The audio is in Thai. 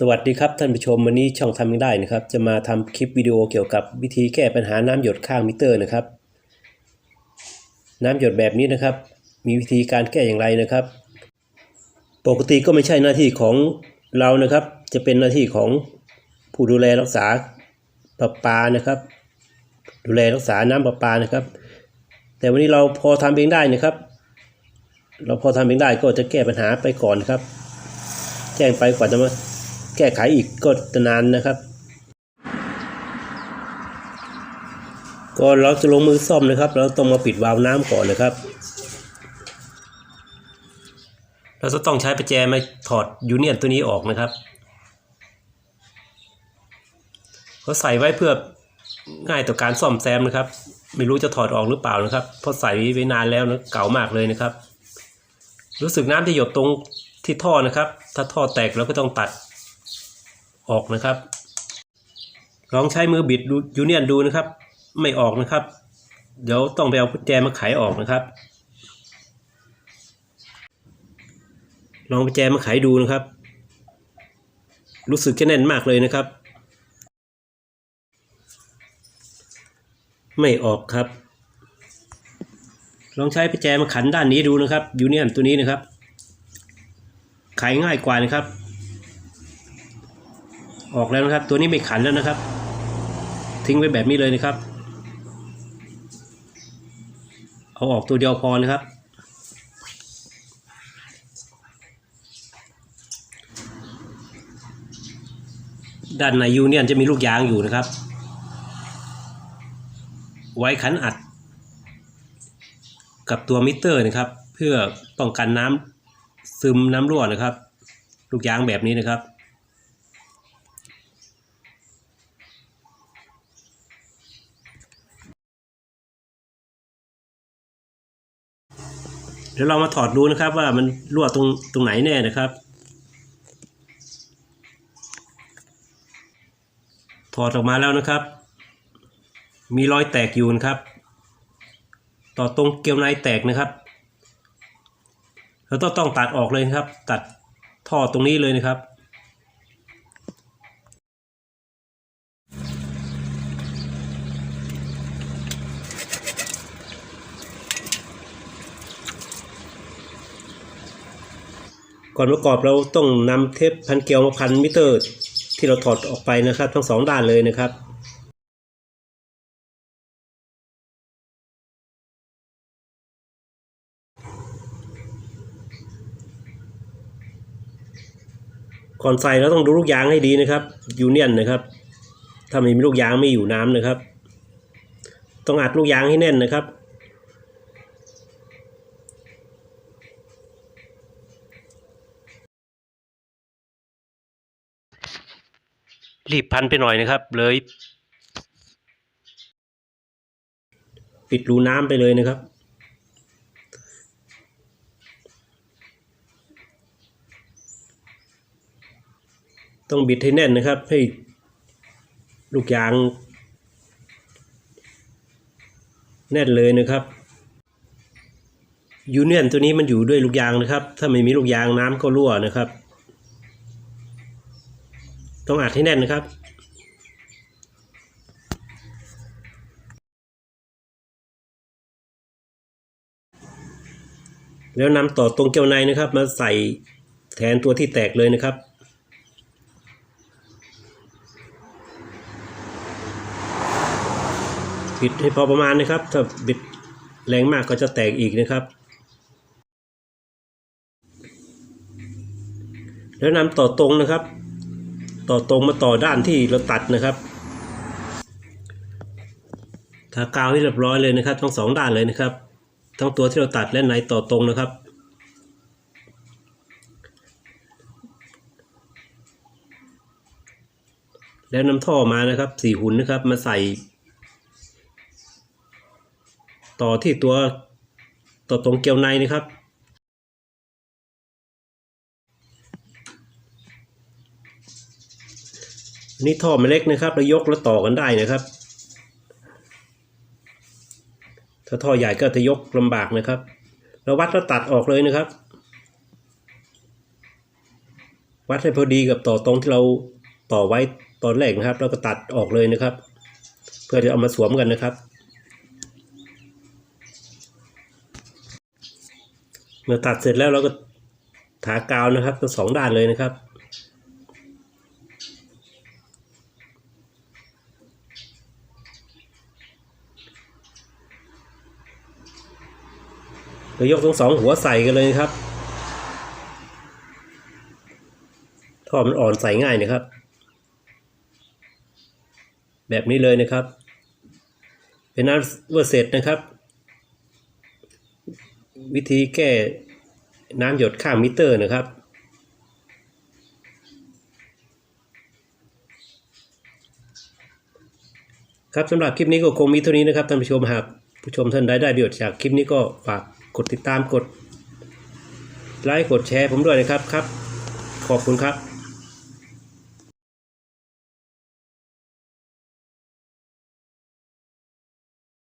สวัสดีครับท่านผู้ชมวันนี้ช่องทำไม่ได้นะครับ จะมาทำคลิปวิดีโอเกี่ยวกับวิธีแก้ปัญหาน้ำหยดข้างมิเตอร์นะครับ น้ำหยดแบบนี้นะครับ มีวิธีการแก้อย่างไรนะครับ ปกติก็ไม่ใช่หน้าที่ของเรานะครับ จะเป็นหน้าที่ของผู้ดูแลรักษาประปานะครับ ดูแลรักษาน้ำประปานะครับ แต่วันนี้เราพอทำเองได้นะครับ เราพอทำเองได้ก็จะแก้ปัญหาไปก่อนครับ แจ้งไปกว่าจะมา แก้ไขอีกก็จะนานนะครับก่อนเราจะลงมือซ่อมนะครับ เราต้องมาปิดวาล์วน้ำก่อนนะครับ เราจะต้องใช้ประแจมาถอดยูเนียนตัวนี้ออกนะครับเขาใส่ไว้เพื่อง่ายต่อการซ่อมแซมนะครับ ไม่รู้จะถอดออกหรือเปล่านะครับ เพราะใส่ไว้นานแล้วนะเก่ามากเลยนะครับ รู้สึกน้ำที่หยดตรงที่ท่อนะครับ ถ้าท่อแตกเราก็ต้องตัด ออกนะครับ ลองใช้มือบิดยูเนียนดูนะครับ ไม่ออกนะครับ เดี๋ยวต้องไปเอากุญแจมาไขออกนะครับ ลองกุญแจมาไขดูนะครับ รู้สึกจะแน่นมากเลยนะครับ ไม่ออกครับ ลองใช้กุญแจมาขันด้านนี้ดูนะครับยูเนียนตัวนี้นะครับ ไขง่ายกว่านะครับ ออกแล้วนะครับ ตัวนี้ไม่ขันแล้วนะครับ ทิ้งไว้แบบนี้เลยนะครับ เอาออกตัวเดียวพอนะครับ ด้านในยูเนียนจะมีลูกยางอยู่นะครับ ไว้ขันอัด กับตัวมิเตอร์นะครับ เพื่อป้องกันน้ำซึมน้ำรั่วนะครับ ลูกยางแบบนี้นะครับ เดี๋ยวเรามาถอดดูนะครับ ว่ามันรั่วตรงตรงไหนแน่นะครับ ถอดออกมาแล้วนะครับ มีรอยแตกอยู่นะครับ ต่อตรงเกลียวในแตกนะครับเราต้องต้องตัดออกเลยนะครับ ตัดท่อตรงนี้เลยนะครับ ก่อนประกอบเราต้องนำเทปพันเกลียวมาพันมิเตอร์ ที่เราถอดออกไปนะครับ ทั้งสองด้านเลยนะครับก่อนใส่เราต้องดูลูกยางให้ดีนะครับยูเนียนนะครับ ถ้าไม่มีลูกยางไม่อยู่น้ำนะครับ ต้องอัดลูกยางให้แน่นนะครับ รีบพันไปหน่อยนะครับ เลยปิดรูน้ำไปเลยนะครับ ต้องบิดให้แน่นนะครับ ให้ลูกยาง แน่นเลยนะครับยูเนียนตัวนี้มันอยู่ด้วยลูกยางนะครับ ถ้าไม่มีลูกยางน้ำก็รั่วนะครับ ต้องอัดให้แน่นนะครับแล้วนำต่อตรงเกลียวในนะครับ มาใส่แทนตัวที่แตกเลยนะครับ บิดให้พอประมาณนะครับ ถ้าบิดแรงมากก็จะแตกอีกนะครับ แล้วนำต่อตรงนะครับ ต่อตรงมาต่อด้านที่เราตัดนะครับทากาวให้เรียบร้อยเลยนะครับ ทั้งสองด้านเลยนะครับ ทั้งตัวที่เราตัดและในต่อตรงนะครับ แล้วนำท่อมานะครับสี่หุ่นนะครับมาใส่ ต่อที่ตัวต่อตรงเกลียวในนะครับ นี่ท่อมันเล็กนะครับเรายกแล้วต่อกันได้นะครับ ถ้าท่อใหญ่ก็จะยกลำบากนะครับเราวัดแล้วตัดออกเลยนะครับ วัดให้พอดีกับต่อตรงที่เราต่อไว้ตอนแรกนะครับ แล้วก็ตัดออกเลยนะครับ เพื่อจะเอามาสวมกันนะครับ เมื่อตัดเสร็จแล้วเราก็ทากาวนะครับทั้งสองด้านเลยนะครับ เรายกทั้งสองหัวใส่กันเลยครับ ท่อมันอ่อนใส่ง่ายนะครับ แบบนี้เลยนะครับ เป็นน้ำเวอร์เสร็จนะครับ วิธีแก้น้ำหยดข้างมิเตอร์นะครับครับสำหรับคลิปนี้ก็คงมีเท่านี้นะครับท่านผู้ชมหากผู้ชมท่านใดได้ประโยชน์จากคลิปนี้ก็ฝาก กดติดตามกดไลค์กดแชร์ผมด้วยนะครับครับ ขอบคุณครับ